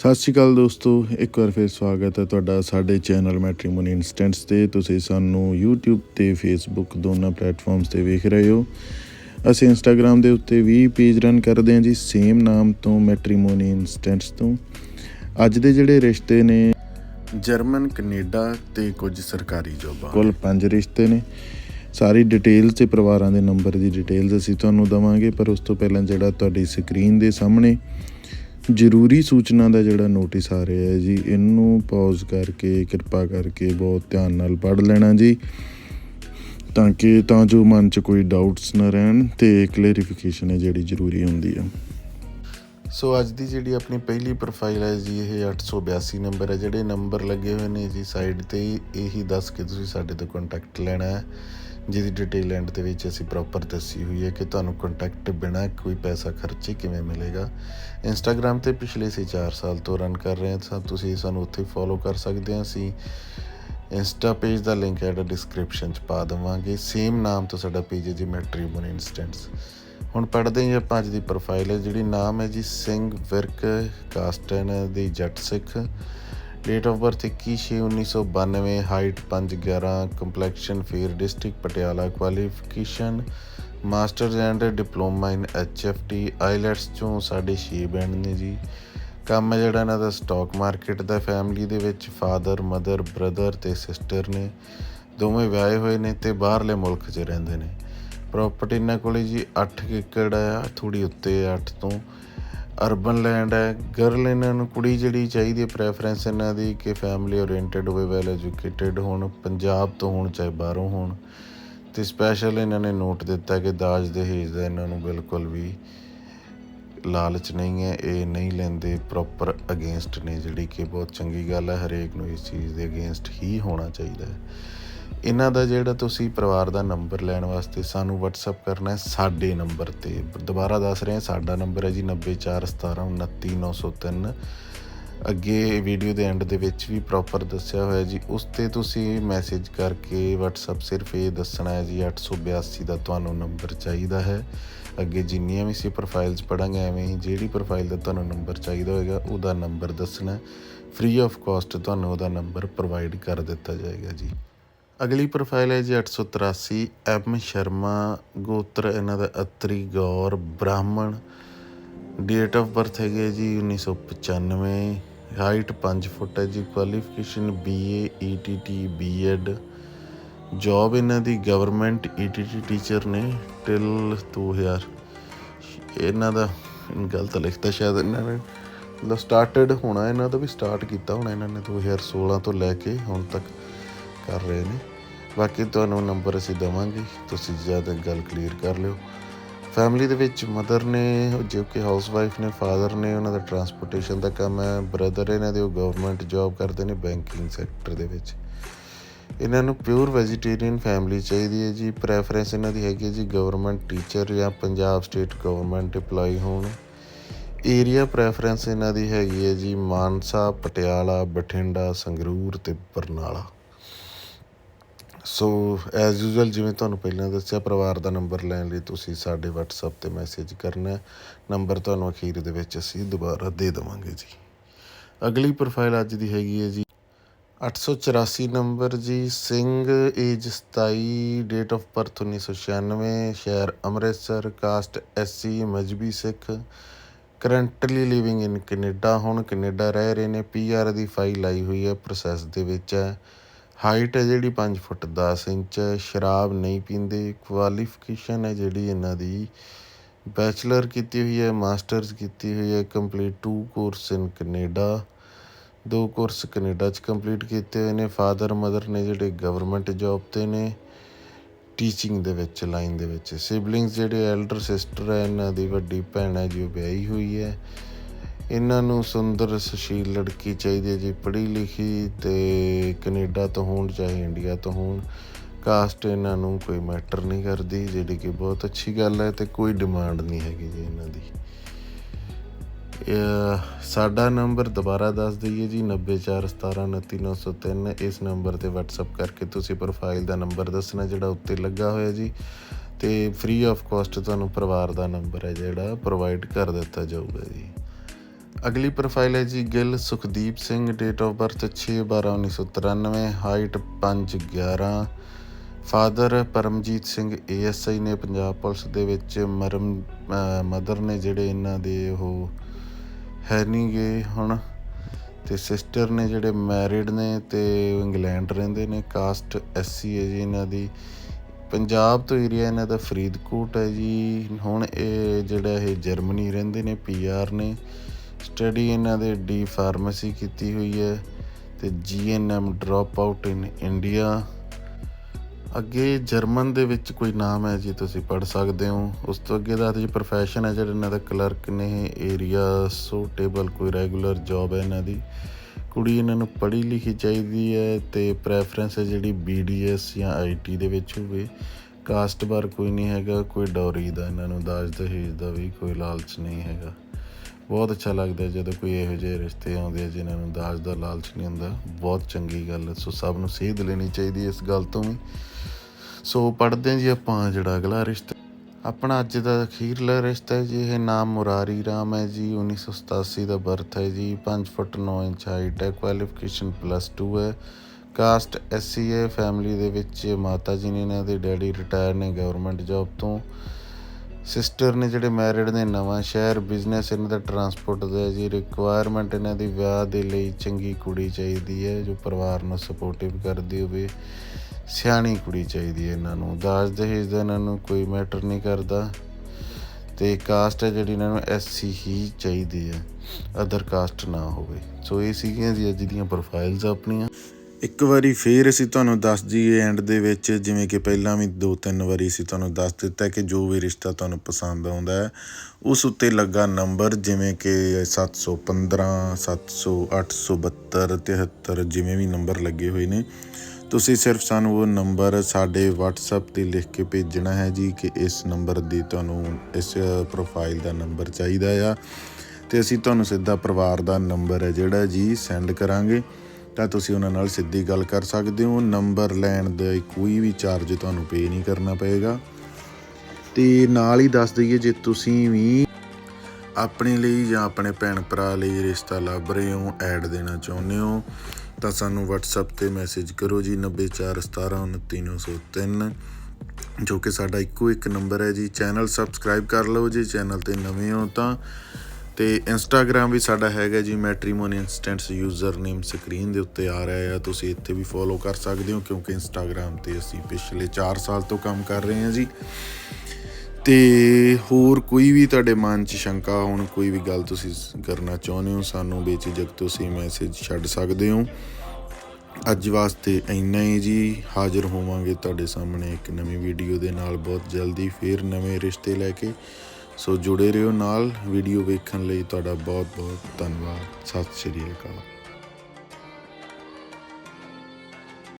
ਸਤਿ ਸ਼੍ਰੀ ਅਕਾਲ ਦੋਸਤੋ, ਇੱਕ ਵਾਰ ਫਿਰ ਸਵਾਗਤ ਹੈ ਤੁਹਾਡਾ ਸਾਡੇ ਚੈਨਲ ਮੈਟ੍ਰੀਮੋਨੀ ਇਨਸਟੈਂਟਸ ਤੇ। ਤੁਸੀਂ ਸਾਨੂੰ YouTube ਤੇ Facebook ਦੋਨਾਂ ਪਲੇਟਫਾਰਮਸ ਤੇ ਵੇਖ ਰਹੇ ਹੋ। ਅਸੀਂ Instagram ਦੇ ਉੱਤੇ ਵੀ ਪੇਜ ਰਨ ਕਰਦੇ ਹਾਂ ਜੀ ਸੇਮ ਨਾਮ ਤੋਂ ਮੈਟ੍ਰੀਮੋਨੀ ਇਨਸਟੈਂਟਸ ਤੋਂ। ਅੱਜ ਦੇ ਜਿਹੜੇ ਰਿਸ਼ਤੇ ਨੇ, ਜਰਮਨ, ਕੈਨੇਡਾ ਤੇ ਕੁਝ ਸਰਕਾਰੀ ਜੋਬਾਂ। ਕੁੱਲ 5 ਰਿਸ਼ਤੇ ਨੇ। ਸਾਰੀ ਡਿਟੇਲ ਤੇ ਪਰਿਵਾਰਾਂ ਦੇ ਨੰਬਰ ਦੀ ਡਿਟੇਲਸ ਅਸੀਂ ਤੁਹਾਨੂੰ ਦਵਾਂਗੇ, ਪਰ ਉਸ ਤੋਂ ਪਹਿਲਾਂ ਜਿਹੜਾ ਤੁਹਾਡੀ ਸਕਰੀਨ ਦੇ ਸਾਹਮਣੇ ਜ਼ਰੂਰੀ ਸੂਚਨਾ ਦਾ ਜਿਹੜਾ ਨੋਟਿਸ ਆ ਰਿਹਾ ਹੈ ਜੀ, ਇਹਨੂੰ ਪੌਜ਼ ਕਰਕੇ, ਕਿਰਪਾ ਕਰਕੇ ਬਹੁਤ ਧਿਆਨ ਨਾਲ ਪੜ੍ਹ ਲੈਣਾ ਜੀ, ਤਾਂ ਕਿ ਤਾਂ ਜੋ ਮਨ 'ਚ ਕੋਈ ਡਾਊਟਸ ਨਾ ਰਹਿਣ ਤੇ ਕਲੈਰੀਫਿਕੇਸ਼ਨ ਹੈ ਜਿਹੜੀ ਜ਼ਰੂਰੀ ਹੁੰਦੀ ਹੈ। ਸੋ ਅੱਜ ਦੀ ਜਿਹੜੀ ਆਪਣੀ ਪਹਿਲੀ ਪ੍ਰੋਫਾਈਲ ਹੈ ਜੀ, ਇਹ 882 ਨੰਬਰ ਹੈ। ਜਿਹੜੇ ਨੰਬਰ ਲੱਗੇ ਹੋਏ ਨੇ ਜੀ ਸਾਈਡ ਤੇ ਇਹੀ ਦੱਸ ਕੇ ਤੁਸੀਂ ਸਾਡੇ ਤੋਂ ਕੰਟੈਕਟ ਲੈਣਾ ਹੈ। ਜਿਹਦੀ ਡਿਟੇਲ ਐਂਡ ਦੇ ਵਿੱਚ ਅਸੀਂ ਪ੍ਰੋਪਰ ਦੱਸੀ ਹੋਈ ਹੈ ਕਿ ਤੁਹਾਨੂੰ ਕੰਟੈਕਟ ਬਿਨਾ ਕੋਈ ਪੈਸਾ ਖਰਚੇ ਕਿਵੇਂ ਮਿਲੇਗਾ। ਇੰਸਟਾਗ੍ਰam ਤੇ ਪਿਛਲੇ ਅਸੀਂ 4 ਸਾਲ ਤੋਂ ਰਨ ਕਰ ਰਹੇ ਹਾਂ, ਤਾਂ ਤੁਸੀਂ ਸਾਨੂੰ ਉੱਥੇ ਫੋਲੋ ਕਰ ਸਕਦੇ ਹਾਂ। ਅਸੀਂ ਇੰਸਟਾ ਪੇਜ ਦਾ ਲਿੰਕ ਹੈ ਡਿਸਕ੍ਰਿਪਸ਼ਨ ਚ ਪਾ ਦੇਵਾਂਗੇ। ਸੇਮ ਨਾਮ ਤੋਂ ਸਾਡਾ ਪੇਜ ਹੈ ਜੀ ਮੈਟਰੀਮੋਨ ਇਨਸਟੈਂਟਸ ਹੁਣ ਪੜ੍ਹਦੇ ਹਾਂ ਆਪਾਂ ਅੱਜ ਦੀ ਪ੍ਰੋਫਾਈਲ ਹੈ, ਜਿਹੜੀ ਨਾਮ ਹੈ ਜੀ Singh Virk caste the Jatt Sikh. Date of birth 21/6/1992 height 5'11 complexion fair district Patiala qualification masters and diploma in HFT IELTS ਚੋਂ 6.5 ਬੈਂਡ ਨੇ ਜੀ। ਕੰਮ ਜਿਹੜਾ ਇਹਨਾਂ ਦਾ ਸਟਾਕ ਮਾਰਕੀਟ ਦਾ ਫੈਮਿਲੀ ਦੇ ਵਿੱਚ ਫਾਦਰ ਮਦਰ ਬ੍ਰਦਰ ਤੇ ਸਿਸਟਰ ਨੇ। ਦੋਵੇਂ ਵਿਆਹੇ ਹੋਏ ਨੇ ਤੇ ਬਾਹਰਲੇ ਮੁਲਕ 'ਚ ਰਹਿੰਦੇ ਨੇ। ਪ੍ਰਾਪਰਟੀ ਇਹਨਾਂ ਕੋਲੇ ਜੀ 8 ਏਕੜ ਆ ਥੋੜੀ ਉੱਤੇ 8 ਤੋਂ। ਅਰਬਨ ਲੈਂਡ ਹੈ। ਗਰਲ ਇਹਨਾਂ ਨੂੰ ਕੁੜੀ ਜਿਹੜੀ ਚਾਹੀਦੀ ਹੈ ਪ੍ਰੈਫਰੈਂਸ ਇਹਨਾਂ ਦੀ ਕਿ ਫੈਮਿਲੀ ਓਰੀਐਂਟਡ ਹੋਵੇ ਵੈਲ ਐਜੂਕੇਟਿਡ ਹੋਣ, ਪੰਜਾਬ ਤੋਂ ਹੋਣ, ਚਾਹੇ ਬਾਹਰੋਂ ਹੋਣ। ਤੇ ਸਪੈਸ਼ਲ ਇਹਨਾਂ ਨੇ ਨੋਟ ਦਿੱਤਾ ਕਿ ਦਾਜ ਦਹੇਜ ਦਾ ਇਹਨਾਂ ਨੂੰ ਬਿਲਕੁਲ ਵੀ ਲਾਲਚ ਨਹੀਂ ਹੈ। ਇਹ ਨਹੀਂ ਲੈਂਦੇ ਪ੍ਰੋਪਰ ਅਗੇਂਸਟ ਨੇ, ਜਿਹੜੀ ਕਿ ਬਹੁਤ ਚੰਗੀ ਗੱਲ ਹੈ। ਹਰੇਕ ਨੂੰ ਇਸ ਚੀਜ਼ ਦੇ ਅਗੇਂਸਟ ਹੀ ਹੋਣਾ ਚਾਹੀਦਾ ਹੈ। ਇਹਨਾਂ ਦਾ ਜਿਹੜਾ ਤੁਸੀਂ ਪਰਿਵਾਰ ਦਾ ਨੰਬਰ ਲੈਣ ਵਾਸਤੇ ਸਾਨੂੰ WhatsApp ਕਰਨਾ ਹੈ, ਸਾਡੇ ਨੰਬਰ ਤੇ। ਦੁਬਾਰਾ ਦੱਸ ਰਹੇ ਹਾਂ ਸਾਡਾ ਨੰਬਰ ਹੈ ਜੀ 9417299903 ਅੱਗੇ ਵੀਡੀਓ ਦੇ ਐਂਡ ਦੇ ਵਿੱਚ ਵੀ ਪ੍ਰੋਪਰ ਦੱਸਿਆ ਹੋਇਆ ਜੀ। ਉਸ ਤੇ ਤੁਸੀਂ ਮੈਸੇਜ ਕਰਕੇ WhatsApp ਸਿਰਫ ਇਹ ਦੱਸਣਾ ਹੈ ਜੀ 882 ਦਾ ਤੁਹਾਨੂੰ ਨੰਬਰ ਚਾਹੀਦਾ ਹੈ। ਅੱਗੇ ਜਿੰਨੀਆਂ ਵੀ ਸੀ ਪ੍ਰੋਫਾਈਲਸ ਪੜਾਂਗੇ ਐਵੇਂ ਹੀ ਜਿਹੜੀ ਪ੍ਰੋਫਾਈਲ ਦਾ ਤੁਹਾਨੂੰ ਨੰਬਰ ਚਾਹੀਦਾ ਹੋਏਗਾ, ਉਹਦਾ ਨੰਬਰ ਦੱਸਣਾ ਫ੍ਰੀ ਆਫ ਕਾਸਟ ਤੁਹਾਨੂੰ ਉਹਦਾ ਨੰਬਰ ਪ੍ਰੋਵਾਈਡ ਕਰ ਦਿੱਤਾ ਜਾਏਗਾ ਜੀ। ਅਗਲੀ ਪ੍ਰੋਫਾਈਲ ਹੈ ਜੀ 883 ਐਮ ਸ਼ਰਮਾ, ਗੋਤਰ ਇਹਨਾਂ ਦਾ ਅਤਰੀ ਗੌਰ, ਬ੍ਰਾਹਮਣ ਡੇਟ ਆਫ ਬਰਥ ਹੈਗੇ ਜੀ 1995 ਹਾਈਟ 5 ਫੁੱਟ ਹੈ ਜੀ qualification BA ETT BEd job ਇਹਨਾਂ ਦੀ ਗਵਰਨਮੈਂਟ ਈਟੀਟੀ ਟੀਚਰ ਨੇ ਟਿਲ 2000 ਇਹਨਾਂ ਦਾ ਗਲਤ ਲਿਖਤਾ ਸ਼ਾਇਦ ਇਹਨਾਂ ਨੇ, ਮਤਲਬ ਸਟਾਰਟਡ ਹੋਣਾ, ਇਹਨਾਂ ਦਾ ਵੀ ਸਟਾਰਟ ਕੀਤਾ ਹੋਣਾ ਇਹਨਾਂ ਨੇ 2016 ਤੋਂ ਲੈ ਕੇ ਹੁਣ ਤੱਕ ਕਰ ਰਹੇ ਨੇ। ਬਾਕੀ ਤੁਹਾਨੂੰ ਨੰਬਰ ਅਸੀਂ ਦੇਵਾਂਗੇ, ਤੁਸੀਂ ਜ਼ਿਆਦਾ ਗੱਲ ਕਲੀਅਰ ਕਰ ਲਿਓ। ਫੈਮਿਲੀ ਦੇ ਵਿੱਚ ਮਦਰ ਨੇ, ਜੋ ਕਿ ਹਾਊਸ ਵਾਈਫ ਨੇ ਫਾਦਰ ਨੇ, ਉਹਨਾਂ ਦਾ ਟਰਾਂਸਪੋਰਟੇਸ਼ਨ ਦਾ ਕੰਮ ਹੈ ਬ੍ਰਦਰ ਇਹਨਾਂ ਦੇ ਉਹ ਗਵਰਨਮੈਂਟ ਜੌਬ ਕਰਦੇ ਨੇ ਬੈਂਕਿੰਗ ਸੈਕਟਰ ਦੇ ਵਿੱਚ। ਇਹਨਾਂ ਨੂੰ ਪਿਓਰ ਵੈਜੀਟੇਰੀਅਨ ਫੈਮਿਲੀ ਚਾਹੀਦੀ ਹੈ ਜੀ ਪ੍ਰੈਫਰੈਂਸ ਇਹਨਾਂ ਦੀ ਹੈਗੀ ਹੈ ਜੀ ਗਵਰਨਮੈਂਟ ਟੀਚਰ ਜਾਂ ਪੰਜਾਬ ਸਟੇਟ ਗਵਰਨਮੈਂਟ EMPLOYE ਹੋਣ। ਏਰੀਆ ਪ੍ਰੈਫਰੈਂਸ ਇਹਨਾਂ ਦੀ ਹੈਗੀ ਹੈ ਜੀ ਮਾਨਸਾ, ਪਟਿਆਲਾ, ਬਠਿੰਡਾ, ਸੰਗਰੂਰ ਤੇ ਬਰਨਾਲਾ। ਸੋ ਐਜ਼ ਯੂਜ਼ੁਅਲ ਜਿਵੇਂ ਤੁਹਾਨੂੰ ਪਹਿਲਾਂ ਦੱਸਿਆ, ਪਰਿਵਾਰ ਦਾ ਨੰਬਰ ਲੈਣ ਲਈ ਤੁਸੀਂ ਸਾਡੇ WhatsApp ਤੇ ਮੈਸੇਜ ਕਰਨਾ ਹੈ। ਨੰਬਰ ਤੁਹਾਨੂੰ ਅਖੀਰ ਦੇ ਵਿੱਚ ਅਸੀਂ ਦੁਬਾਰਾ ਦੇ ਦੇਵਾਂਗੇ ਜੀ। ਅਗਲੀ ਪ੍ਰੋਫਾਈਲ ਅੱਜ ਦੀ ਹੈਗੀ ਹੈ ਜੀ। 884 ਨੰਬਰ ਜੀ, Singh age 27 date of birth 1996 ਸ਼ਹਿਰ Amritsar caste SC Mazhabi Sikh. Currently living in Canada, ਹੁਣ ਕੈਨੇਡਾ ਰਹਿ ਰਹੇ ਨੇ। ਪੀਆਰ ਦੀ ਫਾਈਲ ਆਈ ਹੋਈ ਹੈ ਪ੍ਰੋਸੈਸ ਦੇ ਵਿੱਚ ਹੈ। ਹਾਈਟ ਹੈ ਜਿਹੜੀ ਪੰਜ ਫੁੱਟ ਦਸ ਇੰਚ ਹੈ ਸ਼ਰਾਬ ਨਹੀਂ ਪੀਂਦੇ ਕੁਆਲੀਫਿਕੇਸ਼ਨ ਹੈ ਜਿਹੜੀ ਇਹਨਾਂ ਦੀ। ਬੈਚਲਰ ਕੀਤੀ ਹੋਈ ਹੈ ਮਾਸਟਰਸ ਕੀਤੀ ਹੋਈ ਹੈ complete two course in Canada ਦੋ ਕੋਰਸ ਕੈਨੇਡਾ ਚ ਕੰਪਲੀਟ ਕੀਤੇ ਹੋਏ ਨੇ। ਫਾਦਰ ਮਦਰ ਨੇ ਜਿਹੜੇ ਗਵਰਨਮੈਂਟ ਜੌਬ ਤੇ ਨੇ ਟੀਚਿੰਗ ਦੇ ਵਿੱਚ ਲਾਈਨ ਦੇ ਵਿੱਚ। ਸਿਬਲਿੰਗਸ ਜਿਹੜੇ ਐਲਡਰ ਸਿਸਟਰ ਹੈ, ਇਹਨਾਂ ਦੀ ਵੱਡੀ ਭੈਣ ਹੈ, ਜੋ ਵਿਆਹੀ ਹੋਈ ਹੈ। ਇਹਨਾਂ ਨੂੰ ਸੁੰਦਰ ਸੁਸ਼ੀਲ ਲੜਕੀ ਚਾਹੀਦੀ ਹੈ ਜੀ, ਪੜ੍ਹੀ ਲਿਖੀ ਤੇ ਕੈਨੇਡਾ ਤੋਂ ਹੋਣ, ਚਾਹੇ ਇੰਡੀਆ ਤੋਂ ਹੋਣ। ਕਾਸਟ ਇਹਨਾਂ ਨੂੰ ਕੋਈ ਮੈਟਰ ਨਹੀਂ ਕਰਦੀ, ਜਿਹੜੀ ਕਿ ਬਹੁਤ ਅੱਛੀ ਗੱਲ ਹੈ ਤੇ ਕੋਈ ਡਿਮਾਂਡ ਨਹੀਂ ਹੈਗੀ ਜੀ ਇਹਨਾਂ ਦੀ। ਸਾਡਾ ਨੰਬਰ ਦੁਬਾਰਾ ਦੱਸ ਦਈਏ ਜੀ 9417299903 ਇਸ ਨੰਬਰ ਤੇ WhatsApp ਕਰਕੇ ਤੁਸੀਂ ਪ੍ਰੋਫਾਈਲ ਦਾ ਨੰਬਰ ਦੱਸਣਾ, ਜਿਹੜਾ ਉੱਤੇ ਲੱਗਾ ਹੋਇਆ ਜੀ। ਤੇ ਫ੍ਰੀ ਆਫ ਕਾਸਟ ਤੁਹਾਨੂੰ ਪਰਿਵਾਰ ਦਾ ਨੰਬਰ ਹੈ ਜਿਹੜਾ ਪ੍ਰੋਵਾਈਡ ਕਰ ਦਿੱਤਾ ਜਾਊਗਾ ਜੀ। ਅਗਲੀ ਪ੍ਰੋਫਾਈਲ ਹੈ ਜੀ Gill Sukhdeep Singh date of birth 6/12/1993 height 5/11 father Paramjit Singh ASI ਨੇ ਪੰਜਾਬ ਪੁਲਿਸ ਦੇ ਵਿੱਚ ਮਰਮ ਮਦਰ ਨੇ ਜਿਹੜੇ ਇਹਨਾਂ ਦੇ ਉਹ ਹੈ ਨਹੀਂ ਗਏ ਹੁਣ। ਤੇ ਸਿਸਟਰ ਨੇ ਜਿਹੜੇ ਮੈਰਿਡ ਨੇ ਤੇ ਇੰਗਲੈਂਡ ਰਹਿੰਦੇ ਨੇ। ਕਾਸਟ ਐਸਸੀ ਹੈ ਜੀ ਇਹਨਾਂ ਦੀ। ਪੰਜਾਬ ਤੋਂ ਏਰੀਆ ਇਹਨਾਂ ਦਾ ਫਰੀਦਕੋਟ ਹੈ ਜੀ। ਹੁਣ ਇਹ ਜਿਹੜਾ ਇਹ ਜਰਮਨੀ ਰਹਿੰਦੇ ਨੇ ਪੀਆਰ ਨੇ। ਸਟੱਡੀ ਇਹਨਾਂ ਦੇ ਡੀ ਫਾਰਮੇਸੀ ਕੀਤੀ ਹੋਈ ਹੈ ਤੇ GNM drop out in India. ਅੱਗੇ ਜਰਮਨ ਦੇ ਵਿੱਚ ਕੋਈ ਨਾਮ ਹੈ ਜੀ ਤੁਸੀਂ ਪੜ ਸਕਦੇ ਹੋ। ਉਸ ਤੋਂ ਅੱਗੇ ਦਾ ਜੀ ਪ੍ਰੋਫੈਸ਼ਨ ਹੈ ਜਿਹੜਾ ਇਹਨਾਂ ਦਾ ਕਲਰਕ ਨੇ ਏਰੀਆ ਸੂਟੇਬਲ ਕੋਈ ਰੈਗੂਲਰ ਜੌਬ ਹੈ ਇਹਨਾਂ ਦੀ। ਕੁੜੀ ਇਹਨਾਂ ਨੂੰ ਪੜ੍ਹੀ ਲਿਖੀ ਚਾਹੀਦੀ ਹੈ ਤੇ ਪ੍ਰੈਫਰੈਂਸ ਹੈ ਜਿਹੜੀ ਬੀਡੀਐਸ ਜਾਂ ਆਈਟੀ ਦੇ ਵਿੱਚ ਹੋਵੇ। ਕਾਸਟ ਬਾਰ ਕੋਈ ਨਹੀਂ ਹੈਗਾ, ਕੋਈ ਡੌਰੀ ਦਾ ਇਹਨਾਂ ਨੂੰ ਦਾਜ ਦਹੇਜ ਦਾ ਵੀ ਕੋਈ ਲਾਲਚ ਨਹੀਂ ਹੈਗਾ। ਬਹੁਤ ਅੱਛਾ ਲੱਗਦਾ ਜਦੋਂ ਕੋਈ ਇਹੋ ਜਿਹੇ ਰਿਸ਼ਤੇ ਆਉਂਦੇ ਆ ਜਿਨ੍ਹਾਂ ਨੂੰ ਦਾਜ ਦਾ ਲਾਲਚ ਨਹੀਂ ਹੁੰਦਾ। ਬਹੁਤ ਚੰਗੀ ਗੱਲ ਹੈ। ਸੋ ਸਭ ਨੂੰ ਸੇਧ ਲੈਣੀ ਚਾਹੀਦੀ ਹੈ ਇਸ ਗੱਲ ਤੋਂ ਵੀ। ਸੋ ਪੜ੍ਹਦੇ ਜੀ ਆਪਾਂ ਜਿਹੜਾ ਅਗਲਾ ਰਿਸ਼ਤਾ। ਆਪਣਾ ਅੱਜ ਦਾ ਅਖੀਰਲਾ ਰਿਸ਼ਤਾ ਹੈ ਜੀ। ਇਹ ਨਾਮ ਮੁਰਾਰੀ ਰਾਮ ਹੈ ਜੀ। 1987 ਦਾ ਬਰਥ ਹੈ ਜੀ। 5 ਫੁੱਟ 9 ਇੰਚ ਹਾਈਟ ਹੈ। ਕੁਆਲੀਫਿਕੇਸ਼ਨ ਪਲੱਸ 2 ਹੈ। ਕਾਸਟ ਐਸਸੀ ਹੈ ਫੈਮਿਲੀ ਦੇ ਵਿੱਚ ਮਾਤਾ ਜੀ ਨੇ ਇਹਨਾਂ ਦੇ ਡੈਡੀ ਰਿਟਾਇਰ ਨੇ ਗਵਰਨਮੈਂਟ ਜੌਬ ਤੋਂ। ਸਿਸਟਰ ਨੇ ਜਿਹੜੇ ਮੈਰਿਡ ਨੇ ਨਵਾਂ ਸ਼ਹਿਰ ਬਿਜ਼ਨਸ ਇਹਨਾਂ ਦਾ ਟਰਾਂਸਪੋਰਟ ਦਾ ਜੀ ਰਿਕੁਆਇਰਮੈਂਟ ਇਹਨਾਂ ਦੀ ਵਿਆਹ ਦੇ ਲਈ ਚੰਗੀ ਕੁੜੀ ਚਾਹੀਦੀ ਹੈ, ਜੋ ਪਰਿਵਾਰ ਨੂੰ ਸਪੋਰਟਿਵ ਕਰਦੀ ਹੋਵੇ, ਸਿਆਣੀ ਕੁੜੀ ਚਾਹੀਦੀ ਹੈ ਇਹਨਾਂ ਨੂੰ। ਦਾਜ ਦਹੇਜ ਦਾ ਇਹਨਾਂ ਨੂੰ ਕੋਈ ਮੈਟਰ ਨਹੀਂ ਕਰਦਾ ਤੇ ਕਾਸਟ ਹੈ ਜਿਹੜੀ ਇਹਨਾਂ ਨੂੰ ਐਸਸੀ ਹੀ ਚਾਹੀਦੀ ਹੈ ਅਦਰ ਕਾਸਟ ਨਾ ਹੋਵੇ। ਸੋ ਇਹ ਸੀਗੀਆਂ ਜੀ ਅੱਜ ਦੀਆਂ ਪ੍ਰੋਫਾਈਲਸ ਆਪਣੀਆਂ। ਇੱਕ ਵਾਰੀ ਫੇਰ ਅਸੀਂ ਤੁਹਾਨੂੰ ਦੱਸ ਦਈਏ ਐਂਡ ਦੇ ਵਿੱਚ, ਜਿਵੇਂ ਕਿ ਪਹਿਲਾਂ ਵੀ ਦੋ ਤਿੰਨ ਵਾਰੀ ਅਸੀਂ ਤੁਹਾਨੂੰ ਦੱਸ ਦਿੱਤਾ ਕਿ ਜੋ ਵੀ ਰਿਸ਼ਤਾ ਤੁਹਾਨੂੰ ਪਸੰਦ ਆਉਂਦਾ ਹੈ, ਉਸ ਉੱਤੇ ਲੱਗਾ ਨੰਬਰ ਜਿਵੇਂ ਕਿ 715 700 872 73 ਜਿਵੇਂ ਵੀ ਨੰਬਰ ਲੱਗੇ ਹੋਏ ਨੇ। ਤੁਸੀਂ ਸਿਰਫ ਸਾਨੂੰ ਉਹ ਨੰਬਰ ਸਾਡੇ WhatsApp ਤੇ ਲਿਖ ਕੇ ਭੇਜਣਾ ਹੈ ਜੀ ਕਿ ਇਸ ਨੰਬਰ ਦੀ ਤੁਹਾਨੂੰ, ਇਸ ਪ੍ਰੋਫਾਈਲ ਦਾ ਨੰਬਰ ਚਾਹੀਦਾ ਆ। ਤੇ ਅਸੀਂ ਤੁਹਾਨੂੰ ਸਿੱਧਾ ਪਰਿਵਾਰ ਦਾ ਨੰਬਰ ਹੈ ਜਿਹੜਾ ਜੀ ਸੈਂਡ ਕਰਾਂਗੇ। ਤਾਂ ਤੁਸੀਂ ਉਹਨਾਂ ਨਾਲ ਸਿੱਧੀ ਗੱਲ ਕਰ ਸਕਦੇ ਹੋ। ਨੰਬਰ ਲੈਣ ਦਾ ਕੋਈ ਵੀ ਚਾਰਜ ਤੁਹਾਨੂੰ ਪੇ ਨਹੀਂ ਕਰਨਾ ਪਏਗਾ। ਤੇ ਨਾਲ ਹੀ ਦੱਸ ਦਈਏ, ਜੇ ਤੁਸੀਂ ਵੀ ਆਪਣੇ ਲਈ ਜਾਂ ਆਪਣੇ ਭੈਣ ਭਰਾ ਲਈ ਰਿਸ਼ਤਾ ਲੱਭ ਰਹੇ ਹੋ ਐਡ ਦੇਣਾ ਚਾਹੁੰਦੇ ਹੋ, ਤਾਂ ਸਾਨੂੰ WhatsApp ਤੇ ਮੈਸੇਜ ਕਰੋ ਜੀ 9441293903 ਜੋ ਕਿ ਸਾਡਾ ਇੱਕੋ ਇੱਕ ਨੰਬਰ ਹੈ ਜੀ। ਚੈਨਲ ਸਬਸਕ੍ਰਾਈਬ ਕਰ ਲਓ ਜੇ। ਚੈਨਲ ਤੇ ਨਵੇਂ ਹੋ ਤਾਂ ਤੇ ਇੰਸਟਾਗ੍ਰam ਵੀ ਸਾਡਾ ਹੈਗਾ ਜੀ ਮੈਟ੍ਰੀਮੋਨੀ ਇੰਸਟੈਂਟਸ ਯੂਜ਼ਰ ਨੇਮ ਸਕਰੀਨ ਦੇ ਉੱਤੇ ਆ ਰਿਹਾ ਹੈ ਤੁਸੀਂ ਇੱਥੇ ਵੀ ਫੋਲੋ ਕਰ ਸਕਦੇ ਹੋ, ਕਿਉਂਕਿ ਇੰਸਟਾਗ੍ਰam ਤੇ ਅਸੀਂ ਪਿਛਲੇ 4 ਸਾਲ ਤੋਂ ਕੰਮ ਕਰ ਰਹੇ ਹਾਂ ਜੀ। ਤੇ ਹੋਰ ਕੋਈ ਵੀ ਤੁਹਾਡੇ ਮਨ 'ਚ ਸ਼ੰਕਾ, ਹੋਣ ਕੋਈ ਵੀ ਗੱਲ ਤੁਸੀਂ ਕਰਨਾ ਚਾਹੁੰਦੇ ਹੋ, ਸਾਨੂੰ ਬੇਚਿਜਕ ਤੁਸੀਂ ਮੈਸੇਜ ਛੱਡ ਸਕਦੇ ਹੋ। ਅੱਜ ਵਾਸਤੇ ਇੰਨਾ ਹੀ ਜੀ, ਹਾਜ਼ਰ ਹੋਵਾਂਗੇ ਤੁਹਾਡੇ ਸਾਹਮਣੇ ਇੱਕ ਨਵੀਂ ਵੀਡੀਓ ਦੇ ਨਾਲ, ਬਹੁਤ ਜਲਦੀ ਫੇਰ ਨਵੇਂ ਰਿਸ਼ਤੇ ਲੈ ਕੇ। ਸੋ ਜੁੜੇ ਰਹੋ ਨਾਲ ਵੀਡੀਓ ਵੇਖਣ ਲਈ ਤੁਹਾਡਾ ਬਹੁਤ ਬਹੁਤ ਧੰਨਵਾਦ। ਸਤਿ ਸ਼੍ਰੀ ਅਕਾਲ।